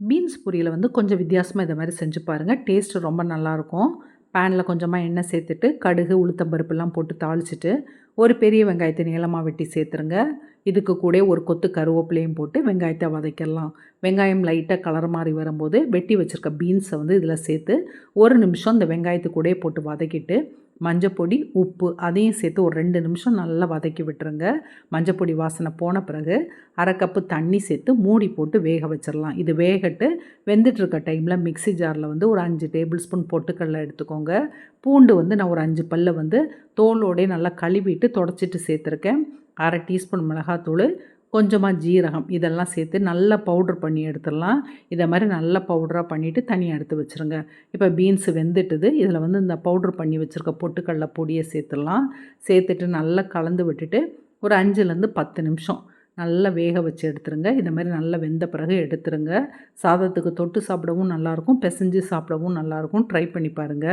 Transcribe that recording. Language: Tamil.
பீன்ஸ் பொரியலை வந்து கொஞ்சம் வித்தியாசமாக இதை மாதிரி செஞ்சு பாருங்கள் டேஸ்ட்டு ரொம்ப நல்லாயிருக்கும். பேனில் கொஞ்சமாக எண்ணெய் சேர்த்துட்டு கடுகு உளுத்தம் பருப்புலாம் போட்டு தாளிச்சிட்டு ஒரு பெரிய வெங்காயத்தை நீளமாக வெட்டி சேர்த்துருங்க. இதுக்கு கூட ஒரு கொத்து கருவேப்பிலையும் போட்டு வெங்காயத்தை வதக்கிடலாம். வெங்காயம் லைட்டாக கலர் மாதிரி வரும்போது வெட்டி வச்சுருக்க பீன்ஸை வந்து இதில் சேர்த்து ஒரு நிமிஷம் இந்த வெங்காயத்து கூட போட்டு வதக்கிட்டு மஞ்சப்பொடி உப்பு அதையும் சேர்த்து ஒரு ரெண்டு நிமிஷம் நல்லா வதக்கி விட்டுருங்க. மஞ்சப்பொடி வாசனை போன பிறகு அரை கப்பு தண்ணி சேர்த்து மூடி போட்டு வேக வச்சிடலாம் இது வேகட்டு வெந்துட்டுருக்க டைமில் மிக்ஸி ஜாரில் வந்து ஒரு அஞ்சு டேபிள் ஸ்பூன் பொட்டுக்கடலை எடுத்துக்கோங்க. பூண்டு வந்து நான் ஒரு அஞ்சு பல்ல வந்து தோலோடே நல்லா கழுவிட்டு தொடச்சிட்டு சேர்த்துருக்கேன். அரை டீஸ்பூன் மிளகாத்தூள் கொஞ்சமாக ஜீரகம் இதெல்லாம் சேர்த்து நல்லா பவுட்ரு பண்ணி எடுத்துடலாம். இதை மாதிரி நல்லா பவுடராக பண்ணிவிட்டு தனியாக எடுத்து வச்சுருங்க. இப்போ பீன்ஸு வெந்துட்டுது. இதில் வந்து இந்த பவுட்ரு பண்ணி வச்சுருக்க பொட்டுக்கடல பொடியை சேர்த்துடலாம். சேர்த்துட்டு நல்லா கலந்து விட்டுட்டு ஒரு அஞ்சுலேருந்து பத்து நிமிஷம் நல்லா வேக வச்சு எடுத்துருங்க. இந்த மாதிரி நல்லா வெந்த பிறகு எடுத்துருங்க. சாதத்துக்கு தொட்டு சாப்பிடவும் நல்லாயிருக்கும் பிசைஞ்சு சாப்பிடவும் நல்லாயிருக்கும் ட்ரை பண்ணி பாருங்கள்